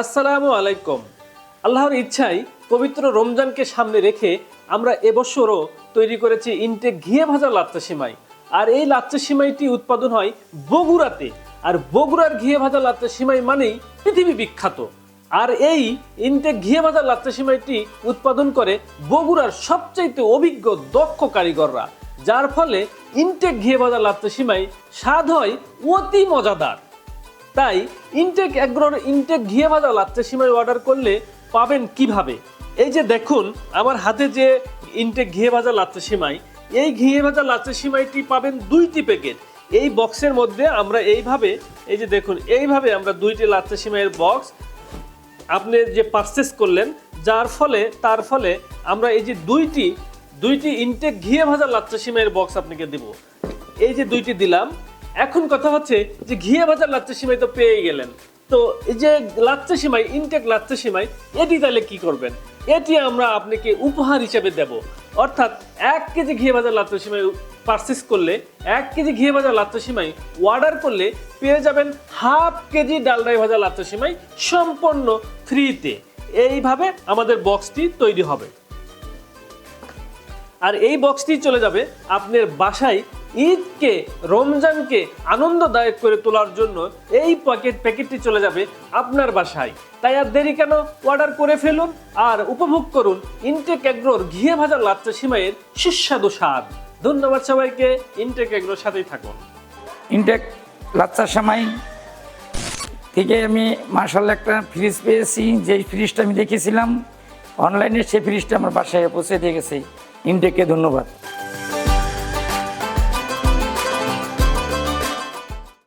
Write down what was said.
আসসালামু আলাইকুম। আল্লাহর ইচ্ছায় পবিত্র রমজানকে সামনে রেখে আমরা এবছরও তৈরি করেছি ইনটেক ঘিয়ে ভাজা লাচ্চা সিমাই। আর এই লাচ্চা সিমাইটি উৎপাদন হয় বগুড়াতে। আর বগুড়ার ঘিয়ে ভাজা লাচ্চা সিমাই মানেই পৃথিবী বিখ্যাত। আর এই ইনটেক ঘিয়ে ভাজা লাচ্চা সিমাইটি উৎপাদন করে বগুড়ার সবচাইতে অভিজ্ঞ, দক্ষ কারিগররা। যার ফলে ইনটেক ঘিয়ে ভাজা লাচ্চা সিমাই স্বাদ হয় অতি মজাদার। তাই ইনটেক অ্যাগ্রোর ইনটেক ঘিয়ে ভাজা লাচ্চা সিমাই অর্ডার করলে পাবেন কীভাবে? এই যে দেখুন, আমার হাতে যে ইনটেক ঘিয়ে ভাজা লাচ্চা সিমাই, এই ঘিয়ে ভাজা লাচ্চা সিমাইটি পাবেন দুইটি প্যাকেট এই বক্সের মধ্যে আমরা এইভাবে, এই যে দেখুন, এইভাবে আমরা দুইটি লাচ্চা সিমাইয়ের বক্স আপনি যে পারচেস করলেন, যার ফলে, তার ফলে আমরা এই যে দুইটি দুইটি ইনটেক ঘিয়ে ভাজা লাচ্চা সিমাইয়ের বক্স আপনাকে দেব। এই যে দুইটি দিলাম এখন কথা হচ্ছে যে ঘিয়ে ভাজা লাচ্চা সিমাই তো পেয়ে গেলেন। তো এই যে লাচ্চা সিমাই ইনটেক লাচ্চা সিমাই, এটি তাহলে কি করবেন? এটি আমরা আপনাকে উপহার হিসেবে দেব। অর্থাৎ এক কেজি ঘিয়ে ভাজা লাচ্চা সিমাই পারচেস করলে, এক কেজি ঘিয়ে ভাজা লাচ্চা সিমাই অর্ডার করলে পেয়ে যাবেন হাফ কেজি ডালডাই ভাজা লাচ্চা সিমাই সম্পূর্ণ ফ্রিতে এইভাবে আমাদের বক্সটি তৈরি হবে। আর এই বক্সটি চলে যাবে আপনার বাসায় ঈদকে, রমজানকে আনন্দদায়ক করে তোলার জন্য এই প্যাকেট প্যাকেটটি চলে যাবে আপনার বাসায়। তাই আর দেরি কেন? অর্ডার করে ফেলুন আর উপভোগ করুন ইনটেক এগ্রোর ঘিয়ে ভাজা লাচ্চা সিমাইয়ের সুস্বাদু স্বাদ। ধন্যবাদ সবাইকে ইনটেক এগ্রোর সাথেই থাকুন। ইনটেক লাচ্চা সামাই থেকে আমি মার্শাল্লাহ একটা ফ্রিজ পেয়েছি, যেই ফ্রিজটা আমি দেখেছিলাম অনলাইনে সেই ফ্রিজটা আমার বাসায় পৌঁছে দিয়ে গেছে। ইনটেককে ধন্যবাদ।